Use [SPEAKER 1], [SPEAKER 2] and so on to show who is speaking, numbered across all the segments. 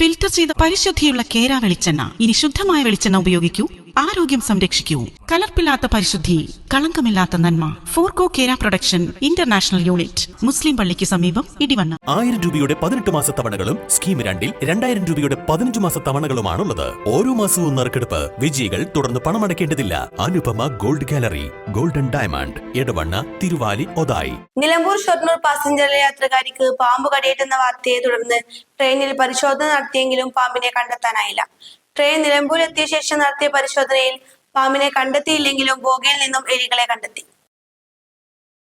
[SPEAKER 1] Filter ചെയ്ത പരിശുദ്ധിയുള്ള കേര വെളിച്ചെണ്ണ ഇനി ശുദ്ധമായ വെളിച്ചെണ്ണ ഉപയോഗിക്കൂ. ആരോഗ്യം സംരക്ഷിക്കൂ. കലർപ്പില്ലാത്ത പരിശുദ്ധി കളങ്കമില്ലാത്ത നന്മ. ഫോർകോ കേര പ്രൊഡക്ഷൻ ഇന്റർനാഷണൽ യൂണിറ്റ് മുസ്ലിം പള്ളിക്ക് സമീപം ഇടിവണ്ണ.
[SPEAKER 2] ആയിരം രൂപയുടെ പതിനെട്ട് മാസ തവണകളും സ്കീം രണ്ടിൽ രണ്ടായിരം രൂപയുടെ പതിനഞ്ച് മാസ തവണകളുമാണുള്ളത്. ഓരോ മാസവും നറുക്കെടുപ്പ് വിജയികൾ തുടർന്ന് പണമടയ്ക്കേണ്ടതില്ല. Anupama gold gallery golden diamond Edavanna Thiruvali Othayi.
[SPEAKER 3] Nilambur Shoranur passenger യാത്രക്കാരിക്ക് പാമ്പ് കടിയേറ്റെന്ന വാർത്തയെ തുടർന്ന് ട്രെയിനിൽ പരിശോധന നടത്തിയെങ്കിലും പാമ്പിനെ കണ്ടെത്താനായില്ല. ട്രെയിൻ നിലമ്പൂർ എത്തിയ ശേഷം നടത്തിയ പരിശോധനയിൽ പാമ്പിനെ കണ്ടെത്തിയില്ലെങ്കിലും ബോഗിയിൽ നിന്നും എലികളെ കണ്ടെത്തി.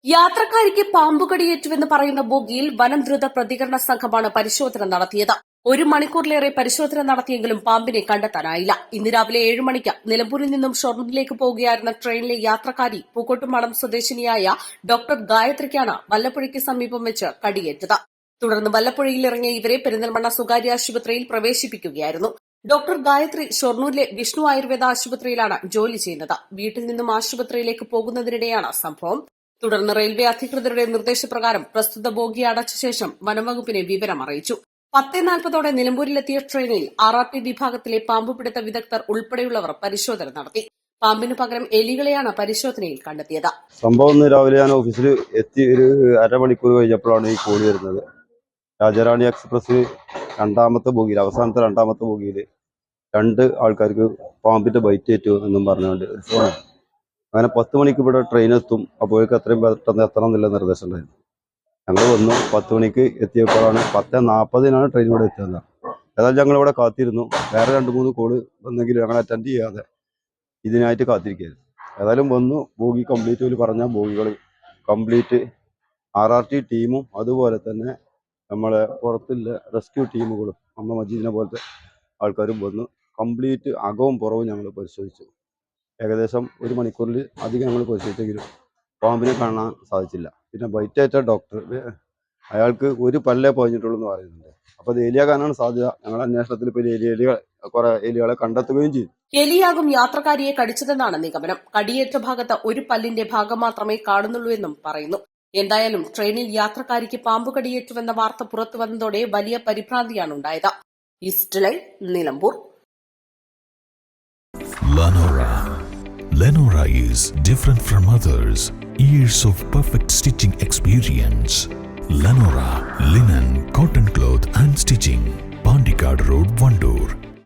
[SPEAKER 4] യാത്രക്കാരിക്ക് പാമ്പുകടിയേറ്റുവെന്ന് പറയുന്ന ബോഗിയിൽ വനം ദ്രുത പ്രതികരണ സംഘമാണ് പരിശോധന നടത്തിയത്. ഒരു മണിക്കൂറിലേറെ പരിശോധന നടത്തിയെങ്കിലും പാമ്പിനെ കണ്ടെത്താനായില്ല. ഇന്ന് രാവിലെ ഏഴ് മണിക്ക് നിലമ്പൂരിൽ നിന്നും ഷൊർണൂരിലേക്ക് പോകുകയായിരുന്ന ട്രെയിനിലെ യാത്രക്കാരി പൂക്കോട്ടുമടം സ്വദേശിനിയായ ഡോക്ടർ ഗായത്രിക്കാണ് വല്ലപ്പുഴയ്ക്ക് സമീപം വെച്ച് കടിയേറ്റത്. തുടർന്ന് വല്ലപ്പുഴയിൽ ഇറങ്ങിയ ഇവരെ പെരിന്തൽമണ്ണ സ്വകാര്യ ആശുപത്രിയിൽ പ്രവേശിപ്പിക്കുകയായിരുന്നു. ഡോക്ടർ ഗായത്രി ഷൊർണൂരിലെ വിഷ്ണു ആയുർവേദ ആശുപത്രിയിലാണ് ജോലി ചെയ്യുന്നത്. വീട്ടിൽ നിന്നും ആശുപത്രിയിലേക്ക് പോകുന്നതിനിടെയാണ് സംഭവം. തുടർന്ന് റെയിൽവേ അധികൃതരുടെ നിർദ്ദേശപ്രകാരം പ്രസ്തുത ബോഗി അടച്ച ശേഷം വനംവകുപ്പിനെ വിവരം അറിയിച്ചു. പത്തേ നാൽപ്പതോടെ നിലമ്പൂരിലെത്തിയ ട്രെയിനിൽ ആർ ആർ ടി വിഭാഗത്തിലെ പാമ്പുപിടുത്ത വിദഗ്ധർ ഉൾപ്പെടെയുള്ളവർ പരിശോധന നടത്തി. പാമ്പിനു പകരം എലികളെയാണ് പരിശോധനയിൽ കണ്ടെത്തിയത്.
[SPEAKER 5] സംഭവം രാവിലെ ഞാൻ ഓഫീസിൽ എത്തി ഒരു അരമണിക്കൂർ കഴിഞ്ഞപ്പോഴാണ് ഈ കോളി വരുന്നത്. രാജാറാണി എക്സ്പ്രസ് രണ്ടാമത്തെ ബോഗിയിൽ അവസാനത്തെ രണ്ടാമത്തെ ബോഗിയിൽ രണ്ട് ആൾക്കാർക്ക് പാമ്പിന്റെ ബൈറ്റ് ഏറ്റു എന്നും പറഞ്ഞുകൊണ്ട് അങ്ങനെ പത്ത് മണിക്ക് ഇവിടെ ട്രെയിൻ എത്തും. അപ്പോഴേക്ക് അത്രയും പെട്ടെന്ന് എത്തണം എന്നുള്ള നിർദ്ദേശം ഉണ്ടായിരുന്നു. ഞങ്ങൾ വന്നു. പത്ത് മണിക്ക് എത്തിയപ്പോഴാണ് പത്ത് നാൽപ്പതിനാണ് ട്രെയിൻ ഇവിടെ എത്തുന്നത് ഏതായാലും ഞങ്ങൾ ഇവിടെ കാത്തിരുന്നു. വേറെ രണ്ട് മൂന്ന് കോൾ വന്നെങ്കിലും ഞങ്ങൾ അറ്റൻഡ് ചെയ്യാതെ ഇതിനായിട്ട് കാത്തിരിക്കുകയായിരുന്നു. ഏതായാലും വന്നു. ബോഗി കംപ്ലീറ്റ് ഒരു പറഞ്ഞ ബോഗികൾ കംപ്ലീറ്റ് ആർ ആർ ടി ടീമും അതുപോലെ തന്നെ നമ്മളെ പുറത്തുള്ള റെസ്ക്യൂ ടീമുകളും അമ്മ മജീദിനെ പോലത്തെ ആൾക്കാരും വന്ന് കംപ്ലീറ്റ് അകവും പുറവും ഞങ്ങൾ പരിശോധിച്ചു. ഏകദേശം ഒരു മണിക്കൂറിൽ അധികം ഞങ്ങൾ പരിശോധിച്ചെങ്കിലും പാമ്പിനെ കാണാൻ സാധിച്ചില്ല. പിന്നെ ബൈറ്റേറ്റ ഡോക്ടർ അയാൾക്ക് ഒരു പല്ലേ പോയിട്ടുള്ളൂ എന്ന് പറയുന്നുണ്ട്. അപ്പൊ അത് ഏലിയാകാനാണ് സാധ്യത. ഞങ്ങൾ അന്വേഷണത്തിൽ ഇപ്പോൾ എലി എലികൾ കുറെ എലികളെ കണ്ടെത്തുകയും ചെയ്തു.
[SPEAKER 4] എലിയാകും യാത്രക്കാരിയെ കടിച്ചതെന്നാണ് നിഗമനം. കടിയേറ്റ ഭാഗത്ത് ഒരു പല്ലിന്റെ ഭാഗം മാത്രമേ കാണുന്നുള്ളൂ എന്നും പറയുന്നു. എന്തായാലും ട്രെയിനിൽ യാത്രക്കാരിക്ക് പാമ്പ് കടിയേറ്റുവെന്ന വാർത്ത പുറത്തു വന്നതോടെ വലിയ പരിഭ്രാന്തിയാണ് ഉണ്ടായത് east line Nilambur
[SPEAKER 6] Lenora. Lenora is different from others. Years of perfect stitching experience. Lenora linen, cotton cloth and stitching. Pandikad Road, Vandoor.